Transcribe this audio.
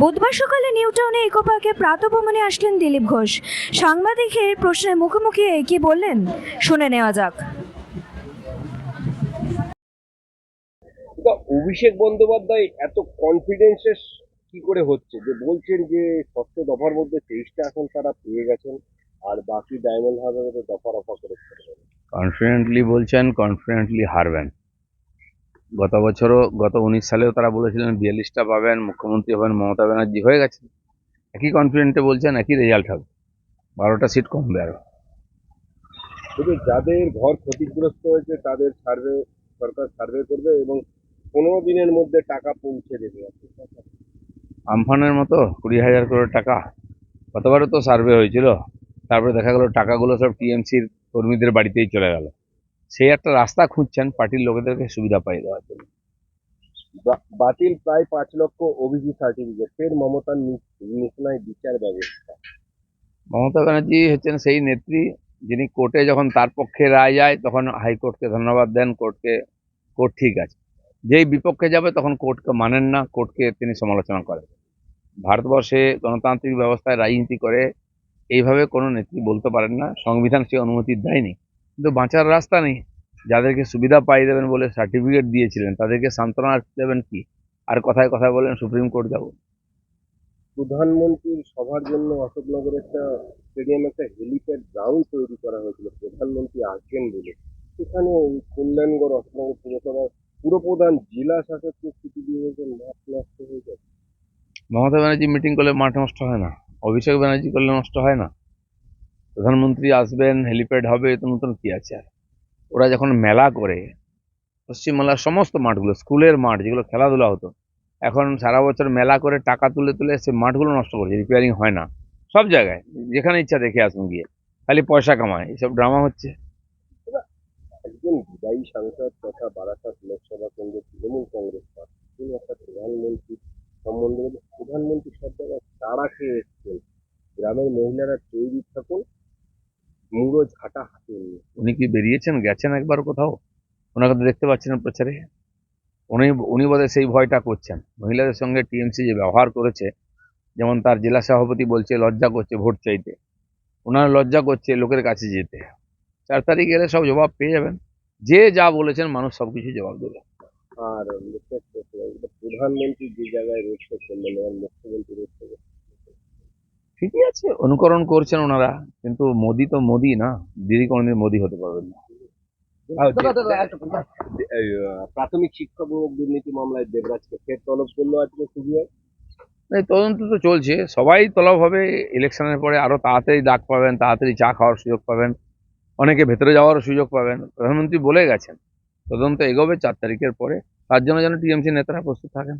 বুধবার সকালে নিউ টাউনে ইকো পার্কে প্রাতভ্রমণে আসলেন দিলীপ ঘোষ। সাংবাদিকের প্রশ্নের মুখোমুখি কি বললেন? শুনে নেওয়া যাক। অভিষেক বন্দ্যোপাধ্যায় এত কনফিডেন্সের কি করে হচ্ছে? যে বলছেন যে ষষ্ঠ দফার মধ্যে তেইশটা এখন তারা পেয়ে গেছেন আর বাকি ডায়মন্ড হারবারে দফা রফা করে কনফিডেন্টলি বলছেন কনফিডেন্টলি হারবেন। গত বছরও গত উনিশ সালেও তারা বলেছিলেন বিয়াল্লিশটা পাবেন মুখ্যমন্ত্রী হবেন মমতা ব্যানার্জি হয়ে গেছে। একই কনফিডেন্টে বলছেন একই রেজাল্ট হবে। বারোটা সিট কমবে আরও। শুধু যাদের ঘর ক্ষতিগ্রস্ত হয়েছে তাদের সার্ভে সরকার সার্ভে করবে এবং পনেরো দিনের মধ্যে টাকা পৌঁছে দেবে। আমফানের মতো কুড়ি হাজার করে টাকা। গতবারও তো সার্ভে হয়েছিল। তারপরে দেখা গেল টাকাগুলো সব টিএমসির কর্মীদের বাড়িতেই চলে গেল। সেই একটা রাস্তা খুঁজছেন পার্টির লোকেদেরকে সুবিধা পাই দেওয়ার জন্য। বাতিল প্রায় পাঁচ লক্ষ অভিজি সার্টিফিকেট ফের মমতার নিশনায় বিচার ব্যবস্থা। মমতা ব্যানার্জি হচ্ছেন সেই নেত্রী যিনি কোর্টে যখন তার পক্ষে রায় যায় তখন হাইকোর্টকে ধন্যবাদ দেন কোর্টকে কোর্ট ঠিক আছে। যেই বিপক্ষে যাবে তখন কোর্টকে মানেন না কোর্টকে তিনি সমালোচনা করেন। ভারতবর্ষে গণতান্ত্রিক ব্যবস্থায় রাজনীতি করে এইভাবে কোনো নেত্রী বলতে পারেন না। সংবিধান সে অনুমতি দেয়নি। কিন্তু বাঁচার রাস্তা নেই। যাদেরকে সুবিধা পাই দেবেন বলে সার্টিফিকেট দিয়েছিলেন তাদেরকে সান্ত্বনা দেবেন কি? আর কথায় কথায় বলেন সুপ্রিম কোর্ট যাব। প্রধানমন্ত্রীর সভার জন্য অশোকনগরে একটা স্টেডিয়ামে একটা হেলিপ্যাড গ্রাউন্ড তৈরি করা হয়েছিল প্রধানমন্ত্রী আসবেন বলে। সেখানে কল্যাণগড় অশোকনগর পুরসভার পুরপ্রধান জেলা শাসককে চিঠি দিয়ে গেছেন মাঠ নষ্ট হয়ে যাচ্ছে মমতা ব্যানার্জি মিটিং করলে মাঠ নষ্ট হয় না? অভিষেক ব্যানার্জি করলে নষ্ট হয় না? প্রধানমন্ত্রী আসবেন, হেলিপ্যাড হবে, তো নতুন কি আছে আর? ওরা যখন মেলা করে, পশ্চিমবাংলার সমস্ত মাঠগুলো, স্কুলের মাঠ যেগুলো খেলাধুলা হতো, এখন সারা বছর মেলা করে টাকা তুলে তুলে সে মাঠগুলো নষ্ট করছে রিপেয়ারিং হয় না। সব জায়গায়, যেখানে ইচ্ছা দেখে আসুন গিয়ে, খালি পয়সা কামায় এইসব ড্রামা হচ্ছে। একজন বিদায়ী সাংসদ তথা বারাসাত লোকসভা কেন্দ্রের তৃণমূল কংগ্রেস প্রার্থী তিনি একটা প্রধানমন্ত্রী সম্বন্ধে বলে, প্রধানমন্ত্রী সব জায়গায় তাড়া খেয়ে এসছেন গ্রামের মহিলারা তৈরি থাকুন মুড়ো ঝাঁটা হাতে নিয়ে। উনি কি বেরিয়েছেন? গেছেন একবার কোথাও? ওনাকে তো দেখতে পাচ্ছেন প্রচারে। উনি উনি বোধহয় সেই ভয়টা করছেন। মহিলাদের সঙ্গে টিএমসি যে ব্যবহার করেছে যেমন তার জেলা সভাপতি বলছে লজ্জা করছে ভোট চাইতে। ওনার লজ্জা করছে লোকের কাছে যেতে। চার তারিখ গেলে সব জবাব পেয়ে যাবেন। যে যা বলেছেন মানুষ সব কিছু জবাব দেবে। আর প্রধানমন্ত্রী যে জায়গায় করলেন মুখ্যমন্ত্রী শো ঠিকই আছে অনুকরণ করছেন ওনারা কিন্তু মোদি তো মোদি না দিদি কোনোদিন মোদি হতে পারবেন না। প্রাথমিক শিক্ষামূলক দুর্নীতি মামলায় দেবরাজকে ফের তলব করল আজকে সিবিআই? তদন্ত তো চলছে সবাই তলব হবে ইলেকশনের পরে আরও তাড়াতাড়ি ডাক পাবেন তাড়াতাড়ি চা খাওয়ার সুযোগ পাবেন অনেকে ভেতরে যাওয়ারও সুযোগ পাবেন। প্রধানমন্ত্রী বলে গেছেন তদন্ত এগোবে চার তারিখের পরে তার জন্য যেন টিএমসি নেতারা প্রস্তুত থাকেন।